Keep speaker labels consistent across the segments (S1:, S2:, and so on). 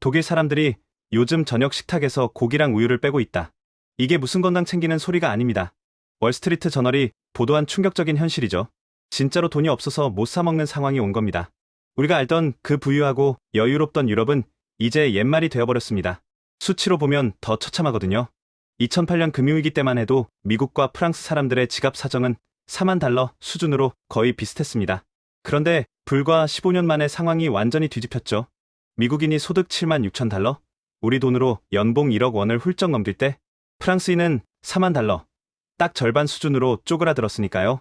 S1: 독일 사람들이 요즘 저녁 식탁에서 고기랑 우유를 빼고 있다. 이게 무슨 건강 챙기는 소리가 아닙니다. 월스트리트 저널이 보도한 충격적인 현실이죠. 진짜로 돈이 없어서 못 사먹는 상황이 온 겁니다. 우리가 알던 그 부유하고 여유롭던 유럽은 이제 옛말이 되어버렸습니다. 수치로 보면 더 처참하거든요. 2008년 금융위기 때만 해도 미국과 프랑스 사람들의 지갑 사정은 4만 달러 수준으로 거의 비슷했습니다. 그런데 불과 15년 만에 상황이 완전히 뒤집혔죠. 미국인이 소득 7만 6천 달러, 우리 돈으로 연봉 1억 원을 훌쩍 넘길 때 프랑스인은 4만 달러, 딱 절반 수준으로 쪼그라들었으니까요.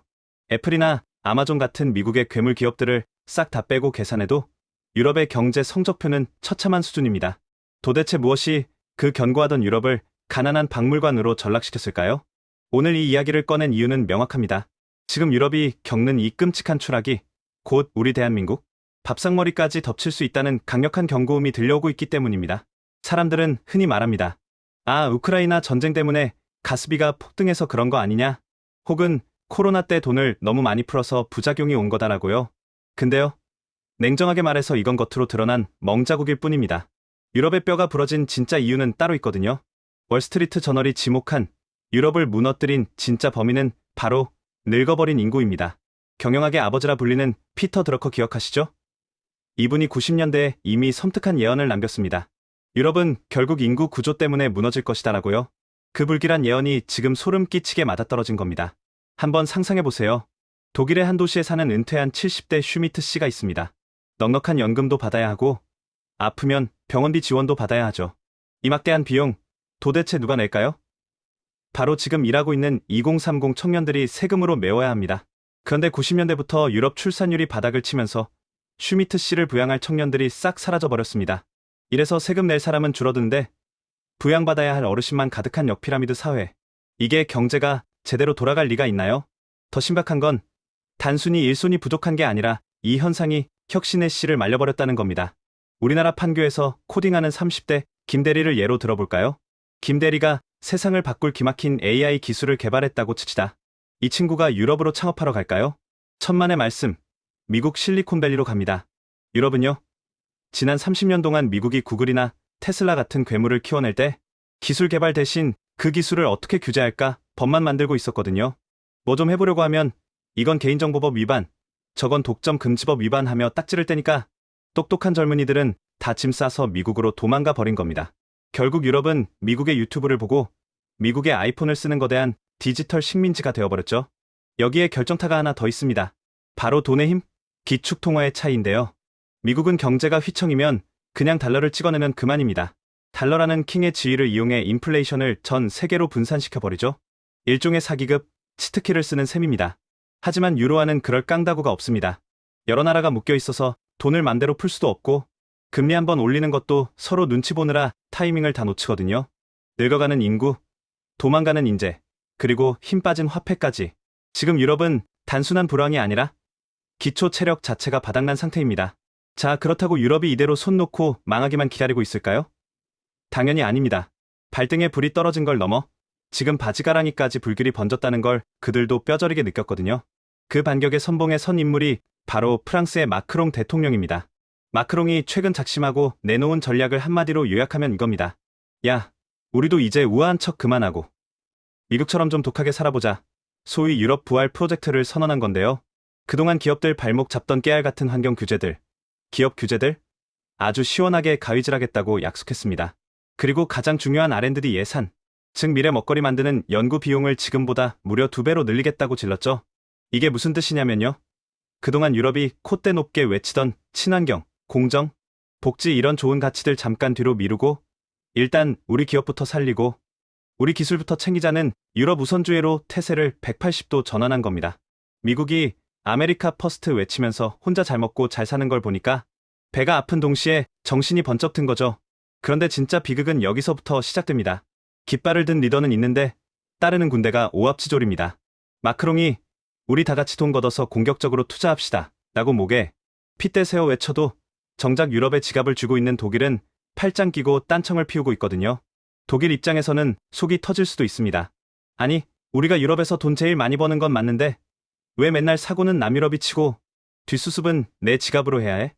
S1: 애플이나 아마존 같은 미국의 괴물 기업들을 싹 다 빼고 계산해도 유럽의 경제 성적표는 처참한 수준입니다. 도대체 무엇이 그 견고하던 유럽을 가난한 박물관으로 전락시켰을까요? 오늘 이 이야기를 꺼낸 이유는 명확합니다. 지금 유럽이 겪는 이 끔찍한 추락이 곧 우리 대한민국 밥상머리까지 덮칠 수 있다는 강력한 경고음이 들려오고 있기 때문입니다. 사람들은 흔히 말합니다. 아, 우크라이나 전쟁 때문에 가스비가 폭등해서 그런 거 아니냐? 혹은 코로나 때 돈을 너무 많이 풀어서 부작용이 온 거다라고요. 근데요. 냉정하게 말해서 이건 겉으로 드러난 멍자국일 뿐입니다. 유럽의 뼈가 부러진 진짜 이유는 따로 있거든요. 월스트리트 저널이 지목한 유럽을 무너뜨린 진짜 범인은 바로 늙어버린 인구입니다. 경영학의 아버지라 불리는 피터 드러커 기억하시죠? 이분이 90년대에 이미 섬뜩한 예언을 남겼습니다. 유럽은 결국 인구 구조 때문에 무너질 것이다라고요. 그 불길한 예언이 지금 소름 끼치게 맞아떨어진 겁니다. 한번 상상해보세요. 독일의 한 도시에 사는 은퇴한 70대 슈미트 씨가 있습니다. 넉넉한 연금도 받아야 하고 아프면 병원비 지원도 받아야 하죠. 이 막대한 비용 도대체 누가 낼까요? 바로 지금 일하고 있는 2030 청년들이 세금으로 메워야 합니다. 그런데 90년대부터 유럽 출산율이 바닥을 치면서 슈미트 씨를 부양할 청년들이 싹 사라져 버렸습니다. 이래서 세금 낼 사람은 줄어드는데 부양받아야 할 어르신만 가득한 역피라미드 사회. 이게 경제가 제대로 돌아갈 리가 있나요? 더 심각한 건 단순히 일손이 부족한 게 아니라 이 현상이 혁신의 씨를 말려버렸다는 겁니다. 우리나라 판교에서 코딩하는 30대 김대리를 예로 들어볼까요? 김대리가 세상을 바꿀 기막힌 AI 기술을 개발했다고 칩시다. 이 친구가 유럽으로 창업하러 갈까요? 천만의 말씀. 미국 실리콘밸리로 갑니다. 유럽은요? 지난 30년 동안 미국이 구글이나 테슬라 같은 괴물을 키워낼 때 기술 개발 대신 그 기술을 어떻게 규제할까 법만 만들고 있었거든요. 뭐 좀 해보려고 하면 이건 개인정보법 위반, 저건 독점 금지법 위반하며 딱지를 떼니까 똑똑한 젊은이들은 다 짐 싸서 미국으로 도망가 버린 겁니다. 결국 유럽은 미국의 유튜브를 보고 미국의 아이폰을 쓰는 거대한 디지털 식민지가 되어버렸죠. 여기에 결정타가 하나 더 있습니다. 바로 돈의 힘, 기축통화의 차이인데요. 미국은 경제가 휘청이면 그냥 달러를 찍어내면 그만입니다. 달러라는 킹의 지위를 이용해 인플레이션을 전 세계로 분산시켜버리죠. 일종의 사기급, 치트키를 쓰는 셈입니다. 하지만 유로화는 그럴 깡다구가 없습니다. 여러 나라가 묶여 있어서 돈을 맘대로 풀 수도 없고 금리 한번 올리는 것도 서로 눈치 보느라 타이밍을 다 놓치거든요. 늙어가는 인구, 도망가는 인재, 그리고 힘 빠진 화폐까지. 지금 유럽은 단순한 불황이 아니라 기초 체력 자체가 바닥난 상태입니다. 자, 그렇다고 유럽이 이대로 손 놓고 망하기만 기다리고 있을까요? 당연히 아닙니다. 발등에 불이 떨어진 걸 넘어 지금 바지가랑이까지 불길이 번졌다는 걸 그들도 뼈저리게 느꼈거든요. 그 반격에 선봉에 선 인물이 바로 프랑스의 마크롱 대통령입니다. 마크롱이 최근 작심하고 내놓은 전략을 한마디로 요약하면 이겁니다. 야, 우리도 이제 우아한 척 그만하고 미국처럼 좀 독하게 살아보자. 소위 유럽 부활 프로젝트를 선언한 건데요. 그동안 기업들 발목 잡던 깨알 같은 환경 규제들, 기업 규제들 아주 시원하게 가위질하겠다고 약속했습니다. 그리고 가장 중요한 R&D 예산, 즉 미래 먹거리 만드는 연구 비용을 지금보다 무려 두 배로 늘리겠다고 질렀죠. 이게 무슨 뜻이냐면요. 그동안 유럽이 콧대 높게 외치던 친환경, 공정, 복지 이런 좋은 가치들 잠깐 뒤로 미루고 일단 우리 기업부터 살리고 우리 기술부터 챙기자는 유럽 우선주의로 태세를 180도 전환한 겁니다. 미국이 아메리카 퍼스트 외치면서 혼자 잘 먹고 잘 사는 걸 보니까 배가 아픈 동시에 정신이 번쩍 든 거죠. 그런데 진짜 비극은 여기서부터 시작됩니다. 깃발을 든 리더는 있는데 따르는 군대가 오합지졸입니다. 마크롱이 우리 다 같이 돈 걷어서 공격적으로 투자합시다. 라고 목에 핏대 세워 외쳐도 정작 유럽에 지갑을 쥐고 있는 독일은 팔짱 끼고 딴청을 피우고 있거든요. 독일 입장에서는 속이 터질 수도 있습니다. 아니, 우리가 유럽에서 돈 제일 많이 버는 건 맞는데 왜 맨날 사고는 남유럽이 치고 뒷수습은 내 지갑으로 해야 해?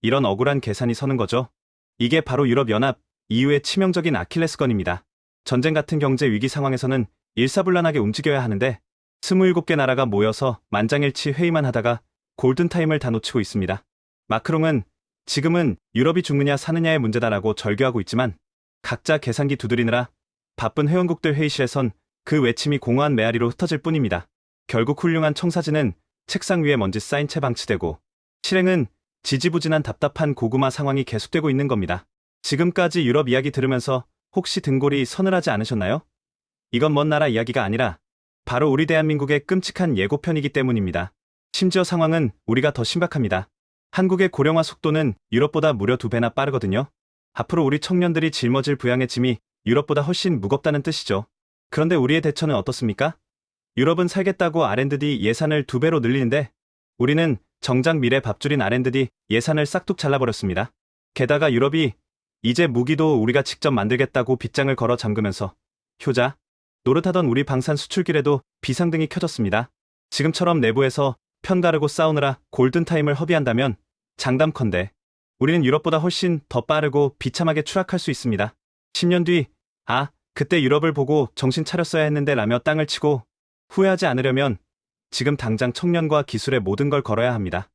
S1: 이런 억울한 계산이 서는 거죠. 이게 바로 유럽연합 EU의 치명적인 아킬레스건입니다. 전쟁 같은 경제 위기 상황에서는 일사불란하게 움직여야 하는데 27개 나라가 모여서 만장일치 회의만 하다가 골든타임을 다 놓치고 있습니다. 마크롱은 지금은 유럽이 죽느냐 사느냐의 문제다라고 절규하고 있지만 각자 계산기 두드리느라 바쁜 회원국들 회의실에선 그 외침이 공허한 메아리로 흩어질 뿐입니다. 결국 훌륭한 청사진은 책상 위에 먼지 쌓인 채 방치되고 실행은 지지부진한 답답한 고구마 상황이 계속되고 있는 겁니다. 지금까지 유럽 이야기 들으면서 혹시 등골이 서늘하지 않으셨나요? 이건 먼 나라 이야기가 아니라 바로 우리 대한민국의 끔찍한 예고편이기 때문입니다. 심지어 상황은 우리가 더 심각합니다. 한국의 고령화 속도는 유럽보다 무려 두 배나 빠르거든요. 앞으로 우리 청년들이 짊어질 부양의 짐이 유럽보다 훨씬 무겁다는 뜻이죠. 그런데 우리의 대처는 어떻습니까? 유럽은 살겠다고 R&D 예산을 두 배로 늘리는데 우리는 정작 미래 밥줄인 R&D 예산을 싹둑 잘라버렸습니다. 게다가 유럽이 이제 무기도 우리가 직접 만들겠다고 빗장을 걸어 잠그면서 효자, 노릇하던 우리 방산 수출길에도 비상등이 켜졌습니다. 지금처럼 내부에서 편가르고 싸우느라 골든타임을 허비한다면 장담컨대 우리는 유럽보다 훨씬 더 빠르고 비참하게 추락할 수 있습니다. 10년 뒤, 아, 그때 유럽을 보고 정신 차렸어야 했는데 라며 땅을 치고 후회하지 않으려면 지금 당장 청년과 기술의 모든 걸 걸어야 합니다.